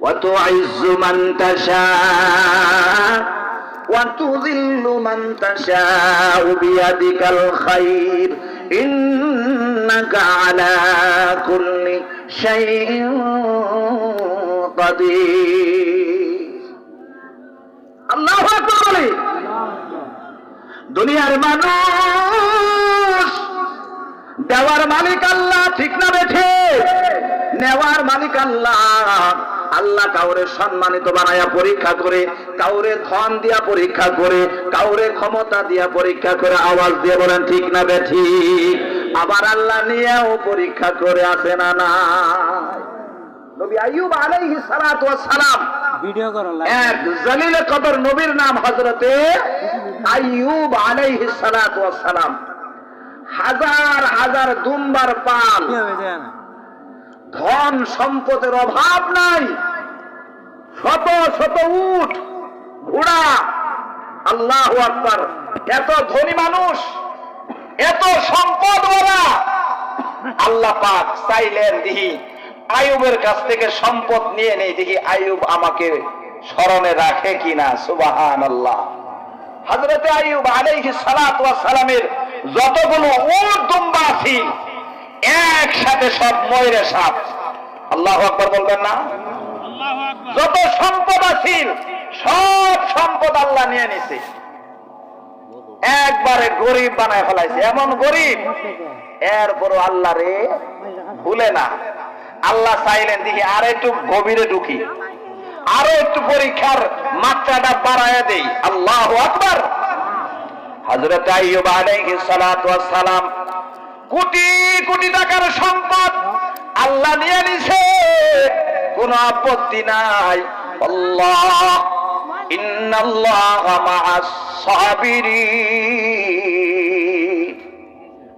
وتعز من تشاء وتذل من تشاء بيدك الخير إنك على كل شيء قدير আল্লাহ আকবার বলে দুনিয়ার মানুষ দেওয়ার মালিক আল্লাহ ঠিক না বেঠে নেওয়ার মালিক আল্লাহ আল্লাহ কাউরে সম্মানিত বানায়া পরীক্ষা করে কাউরে ধন দিয়া পরীক্ষা করে কাউরে ক্ষমতা দিয়া পরীক্ষা করে আওয়াজ দিয়ে বলেন ঠিক না বেঠি আবার আল্লাহ নিয়েও পরীক্ষা করে আসে না না নবী আইয়ুব আলাইহিস সালাতু ওয়াস সালাম ভিডিও করো এক জলিলে কদর নবীর নাম হজরতে আইয়ুব আলাইহিস সালাতু ওয়াস সালাম হাজার হাজার দুম্বার পাল ধন সম্পদের অভাব নাই। শত শত উঠ ঘোড়া, আল্লাহ আকবার, এত ধনী মানুষ, এত সম্পদ ওরা আল্লাহ পাক চাইলেন দিহি আয়ুবের কাছ থেকে সম্পদ নিয়ে নেই, দেখি আয়ুব আমাকে স্মরণে রাখে কিনা সুবাহান আল্লাহ হজরতে আয়ুব আলাইহি সালাত সালামের যতগুলো উট দুম্বা একসাথে সব ময়ূরে সাপ। আল্লাহ আকবার বলবেন না? যত সম্পদ আছিল সব সম্পদ আল্লাহ নিয়ে নিছে। একবারে গরিব বানায় ফেলাইছে। এমন গরিব এরপরও আল্লাহ রে ভুলে না। আল্লাহ চাইলেন দেখি আর একটু গভীরে ঢুকি। আরও একটু পরীক্ষার মাত্রাটা বাড়ায় দেই। আল্লাহ আকবার। হযরত আইয়ুব আলাইহিস সালাতু ওয়াস সালাম কোটি কোটি টাকার সম্পদ আল্লাহ নিয়ে নিছে। কোনো আপত্তি নাই। আল্লাহ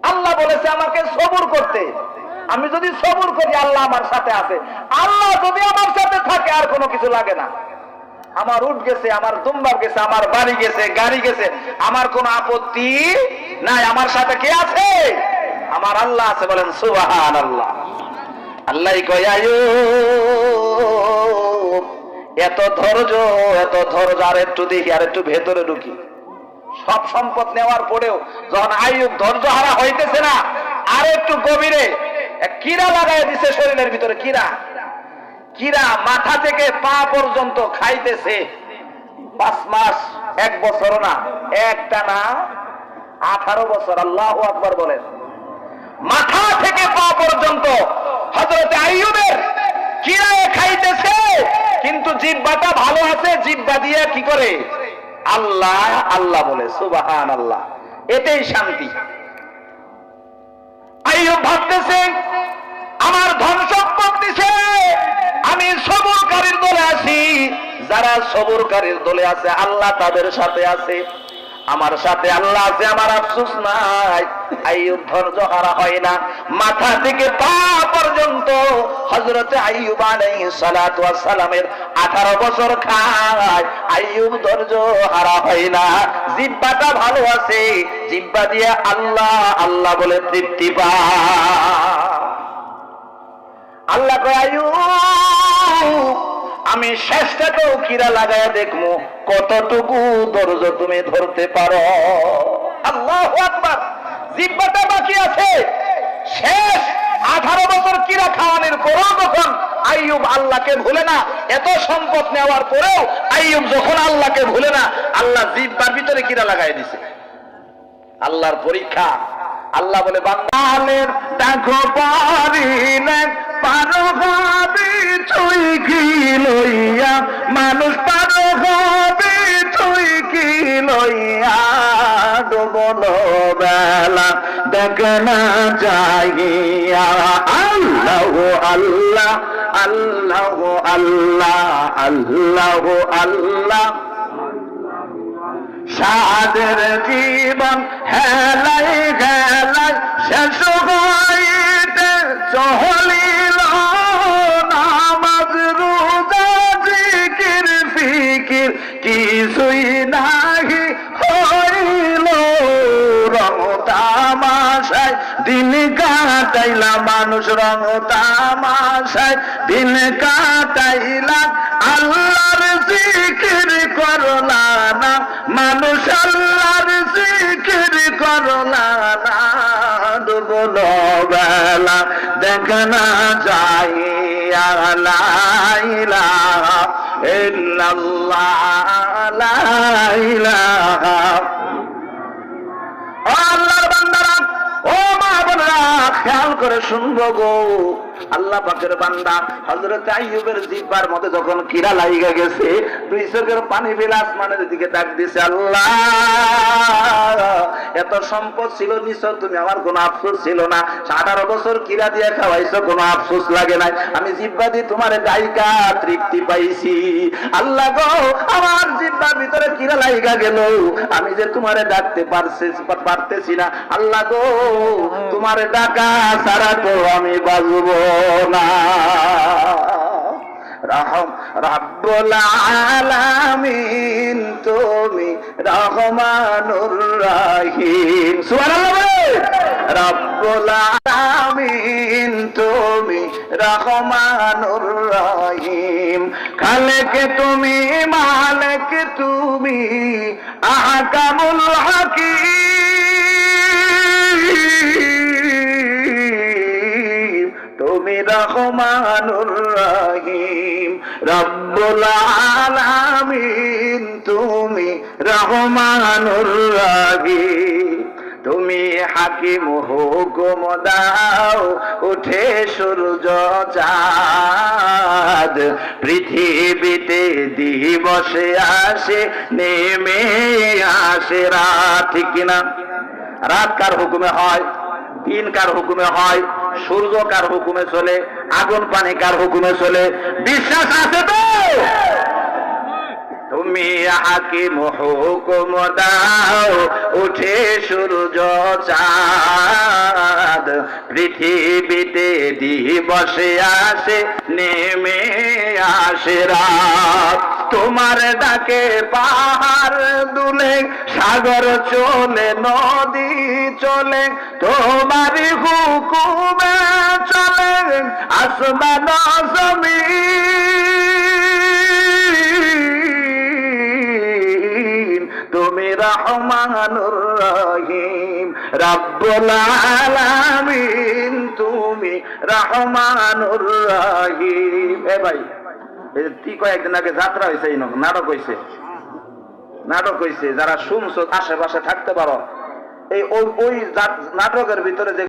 আল্লাহ বলেছে আমাকে সবুর করতে। আমি যদি সবুর করি, আল্লাহ আমার সাথে আছে। আল্লাহ যদি আমার সাথে থাকে, আর কোনো কিছু লাগে না। আমার উঠ গেছে, আমার দুম্বার গেছে, আমার বাড়ি গেছে, গাড়ি গেছে, আমার কোনো আপত্তি নাই। আমার সাথে কে আছে? আমার আল্লাহ আছে বলেন সুবাহান আল্লাহ আল্লাহ কয় এত ধৈর্য এত ধৈর্য, আর একটু দেখি, আর একটু ভেতরে ঢুকি। সব সম্পদ নেওয়ার পরেও যখন আয়ুব ধৈর্য হারা হইতেছে না, আর একটু গভীরে কিরা লাগাই দিছে শরীরের ভিতরে কিরা কিরা মাথা থেকে পা পর্যন্ত খাইতেছে। পাঁচ মাস, এক বছর না, একটা না, আঠারো বছর, আল্লাহ আকবার বলেন। মাথা থেকে পা পর্যন্ত। হজরতে আইয়ুবের কিরায় খাইতেছে, কিন্তু জিব্বাটা ভালো আছে জিব্বা দিয়ে কি করে? আল্লাহ আল্লাহ বলে সুবাহান আল্লাহ এতেই শান্তি। আইয়ুব ভাবতেছে, আমার ধন সম্পদ আমি সবরকারীর দলে আছি। যারা সবরকারীর দলে আছে, আল্লাহ তাদের সাথে আছে। আমার সাথে আল্লাহ আছে, আমার আফসোস নাই। আইয়ুব ধৈর্য হারা হয় না। মাথা থেকে পা পর্যন্ত ওয়াস সালামের 18 বছর খায়। ধৈর্য হারা হয় না। জিব্বাটা ভালো আছে। জিব্বা দিয়ে আল্লাহ আল্লাহ বলে তৃপ্তি আল্লাহ আমি শেষটাকেও কিরা লাগায় দেখব কতটুকু ধৈর্য তুমি ধরতে পারো? আল্লাহ আকবার। জিব্বাটা বাকি আছে। শেষ আঠারো বছর কিরা খাওয়ানোর পরেও যখন আইয়ুব আল্লাহকে ভুলে না, এত সম্পদ নেওয়ার পরেও আইয়ুব যখন আল্লাহকে ভুলে না, আল্লাহ জিব্বার ভিতরে কিরা লাগাই দিছে। আল্লাহর পরীক্ষা। আল্লাহ বলে বান্দালের দেখো পারি পারো বেলা দেখ না যাইয়া। আল্লাহ আল্লাহ আল্লাহ আল্লাহ আল্লাহ আল্লাহ। সাদের জীবন হেলাই গেলাই শেষ হইতে চহলিল দিন কাটাইলা মানুষ রং তামাশায়। দিন কাটাইলা আল্লাহর জিকির করলা না। মানুষ আল্লাহর জিকির করলা না। ডুবল বেলা দেখ না যাই আল্লাহর বান্দারা বোনেরা খেয়াল করে শুনব গো। আল্লাহ পাকের বান্দা হযরত আইয়ুবের জিব্বার মধ্যে যখন কিরা লাইগা গেছে, দুই চোখের পানি ফেলে আসমানের দিকে ডাক দিছে, আল্লাহ, এত সম্পদ ছিল নিশ্চয় তুমি আমার কোনো আফসোস ছিল না। আঠারো বছর কিরা দিয়ে খাওয়াইছো, কোনো আফসোস লাগে নাই। আমি জিব্বা দিয়ে তোমার গায়িকা তৃপ্তি পাইছি। আল্লাহ গো, আমার জিব্বার ভিতরে কিরা লাইগা গেল। আমি যে তোমারে ডাকতে পারছি, পারতেছি না। আল্লাহ গো, তোমারে ডাকা ছাড়া তো আমি বাজব না। রহম, রব্বুল আলামিন, তুমি রহমানুর রহিম। সুবহানাল্লাহ বলে। রব্বুল আলামিন, তুমি রহমানুর রহিম। খালেক তুমি, মালিক তুমি, আহকামুল হাকিম। তুমি রহমানুর রহিম। রব্বুল তুমি রহমানুর রহিম। তুমি হাকিম হুকুম দাও, উঠে সূর্য চাঁদ। পৃথিবীতে দিবসে আসে, নেমে আসে রাত, ঠিক কিনা? রাত কার হুকুমে হয়? দিন কার হুকুমে হয়? সূর্য কার হুকুমে চলে? আগুন, পানি কার হুকুমে চলে? বিশ্বাস আছে তো? তুমি হাকিম হুকুম দাও, উঠে সূর্য চাঁদ। পৃথিবীতে দিবসে আসে, নেমে আসে রাত। তোমার ডাকে পাহাড় দুলে, সাগর চলে, নদী চলে। তোমার হুকুমে আসমান জমিন তুমি রহমানুর রহিম। রব্বুল তুমি রহমানুর রহিম। এ ভাই আগে যাত্রা হয়েছে এই নাটক? হয়েছে নাটক হয়েছে যারা শুনছো, আশেপাশে থাকতে পারো। এই ওই নাটকের ভিতরে যে